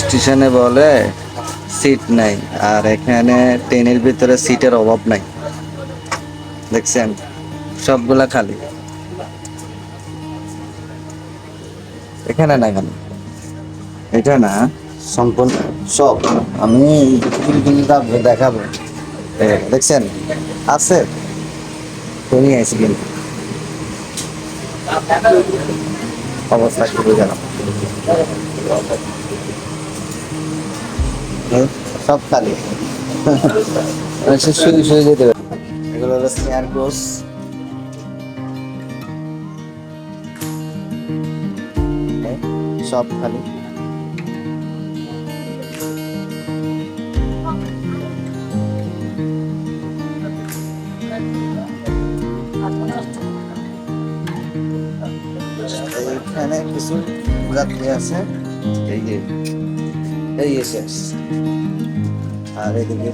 স্টেশনে বলে সিট নাই। আর এখানে ট্রেনের ভিতরে সিটের অভাব নাই। দেখছেন? সবগুলা খালি। এখানে না খালি এটা না সম্পূর্ণ সব। আমি দেখাবো। দেখছেন? আছে। তুমি আইসি কিন্তু অবস্থা খুবই খারাপ সব খালি মানুষের শুয়ে শুয়ে যেতে পারে। এগুলো হলো স্নেয়ার কোর্স সব খালি এইখানে কিছু যাত্রী আছে। এই যে এই শেষ আর এদিকে।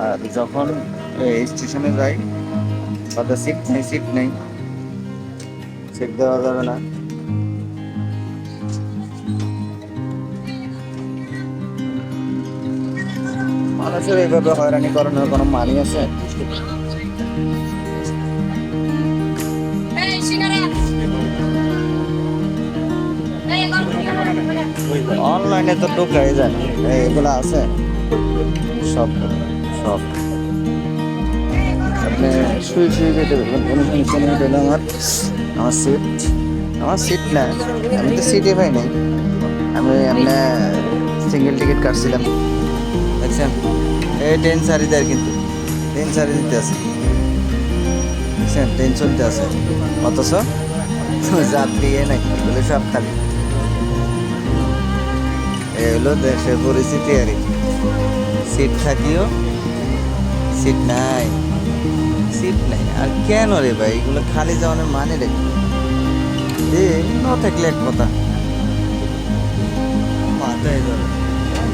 আর যখন স্টেশনে যাই কত সিট নেই সিট নেই। সিট দেওয়া যাবে না। মানুষের এইভাবে হয়রানি করানোর কোনো মানি আছে? অনলাইনে তো ঢুকাই যায় এই, এগুলো আছে। সব। সব। আপনি শুয়ে শুয়ে যেতে পারবেন কোনো নেই এটা আমার আমার সিট আমার সিট না। আমি তো সিটে পাই নাই। আমি এমনি সিঙ্গেল টিকিট কাটছিলাম। দেখছেন? এই ট্রেন সারি দেয় কিন্তু। ট্রেন সারি দিতে আছে। দেখছেন? ট্রেন চলতে আছে। অথচ যাত্রী এ নাই। বলে সব খালি। এই হলো দেশের পরিস্থিতি আর। কি। সিট থাকিও? সিট নাই। সিট নাই। আর কেন রে ভাই? এগুলো খালি যাওয়ানোর মানে রে। এ, ন থাকলে এক কথা। মাথায় ধরে।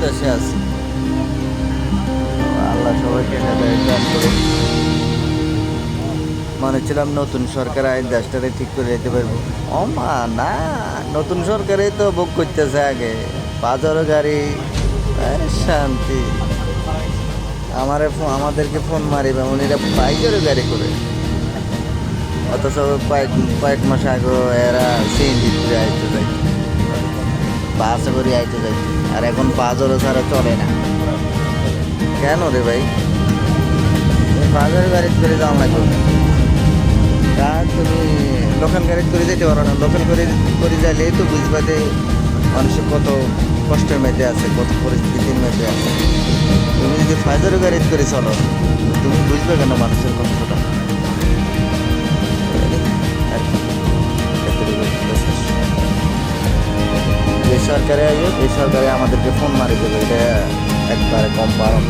দেশে আছে? আল্লাহ সবাইকে মনে ছিলাম নতুন সরকার আইন দেশটারে ঠিক করে যেতে পারব। ও মা না, নতুন সরকারে তো বুক করতেছে আগে। বাজারও গাড়ি শান্তি। আমারে আমাদেরকে ফোন মারিবে উনিরা বাইকেরও গাড়ি করে। অথচ কয়েক কয়েক মাস আগে এরা সিএনজি করে আইতে যাই বাসে করে আইতে যাই আর এখন বাজারও ছাড়া চলে না। কেন রে ভাই? বাজার গাড়ি করে যাও না কেউ তা তুমি লোকাল গাড়ি করে যেতে পারো না। লোকাল করে করে যাইলে তো বুঝবা যে মানুষের কত কষ্টের মধ্যে আছে, কত পরিস্থিতির মধ্যে আছে। তুমি যদি ফাইজারও গাড়ি করে চলো, তুমি বুঝবে কেন মানুষের কষ্টটা? বেসরকারি আসবে এই সরকারে আমাদেরকে ফোন মারি দেবে। এটা একবারে কম পারো